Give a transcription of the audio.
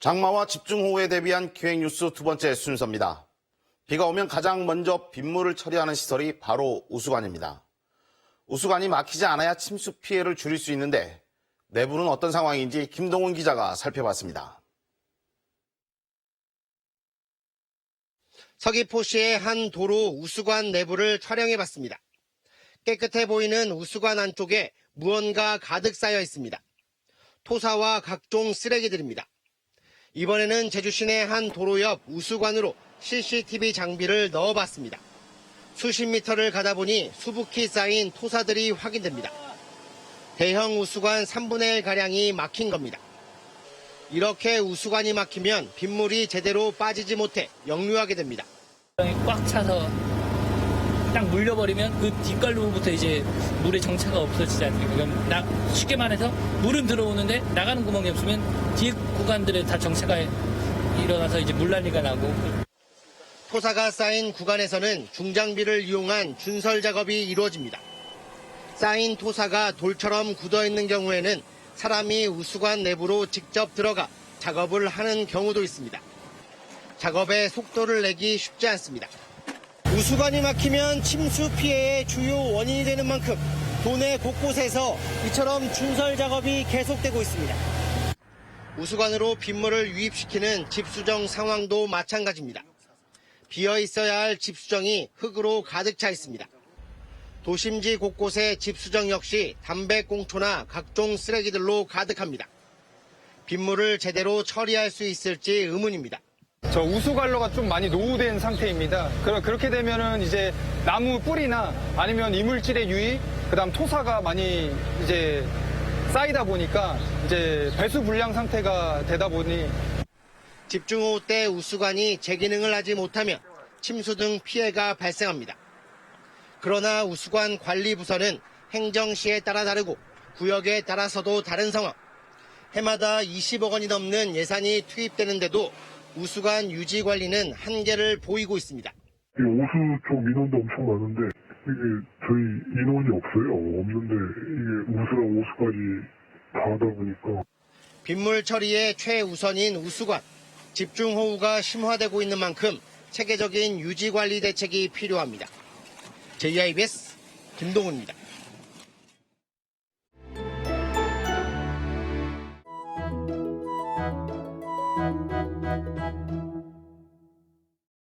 장마와 집중호우에 대비한 기획뉴스 두 번째 순서입니다. 비가 오면 가장 먼저 빗물을 처리하는 시설이 바로 우수관입니다. 우수관이 막히지 않아야 침수 피해를 줄일 수 있는데 내부는 어떤 상황인지 김동훈 기자가 살펴봤습니다. 서귀포시의 한 도로 우수관 내부를 촬영해봤습니다. 깨끗해 보이는 우수관 안쪽에 무언가 가득 쌓여 있습니다. 토사와 각종 쓰레기들입니다. 이번에는 제주 시내 한 도로 옆 우수관으로 CCTV 장비를 넣어봤습니다. 수십 미터를 가다 보니 수북히 쌓인 토사들이 확인됩니다. 대형 우수관 3분의 1가량이 막힌 겁니다. 이렇게 우수관이 막히면 빗물이 제대로 빠지지 못해 역류하게 됩니다. 꽉 차서 딱 물려버리면 그 뒷갈로부터 이제 물의 정차가 없어지지 않습니까? 그럼 나, 쉽게 말해서 물은 들어오는데 나가는 구멍이 없으면 뒤 구간들에 다 정차가 일어나서 이제 물난리가 나고 토사가 쌓인 구간에서는 중장비를 이용한 준설 작업이 이루어집니다. 쌓인 토사가 돌처럼 굳어 있는 경우에는 사람이 우수관 내부로 직접 들어가 작업을 하는 경우도 있습니다. 작업의 속도를 내기 쉽지 않습니다. 우수관이 막히면 침수 피해의 주요 원인이 되는 만큼 도내 곳곳에서 이처럼 준설 작업이 계속되고 있습니다. 우수관으로 빗물을 유입시키는 집수정 상황도 마찬가지입니다. 비어 있어야 할 집수정이 흙으로 가득 차 있습니다. 도심지 곳곳의 집수정 역시 담배꽁초나 각종 쓰레기들로 가득합니다. 빗물을 제대로 처리할 수 있을지 의문입니다. 저 우수관로가 좀 많이 노후된 상태입니다. 그렇게 되면은 이제 나무 뿌리나 아니면 이물질의 유입, 그다음 토사가 많이 이제 쌓이다 보니까 이제 배수 불량 상태가 되다 보니 집중호우 때 우수관이 제 기능을 하지 못하면 침수 등 피해가 발생합니다. 그러나 우수관 관리부서는 행정시에 따라 다르고 구역에 따라서도 다른 상황. 해마다 20억 원이 넘는 예산이 투입되는데도 우수관 유지 관리는 한계를 보이고 있습니다. 이 오수 쪽 인원도 엄청 많은데 이게 저희 인원이 없어요. 없는데 이게 우수랑 오수까지 다 하다 보니까 빗물 처리의 최우선인 우수관. 집중 호우가 심화되고 있는 만큼 체계적인 유지 관리 대책이 필요합니다. JIBS 김동훈입니다.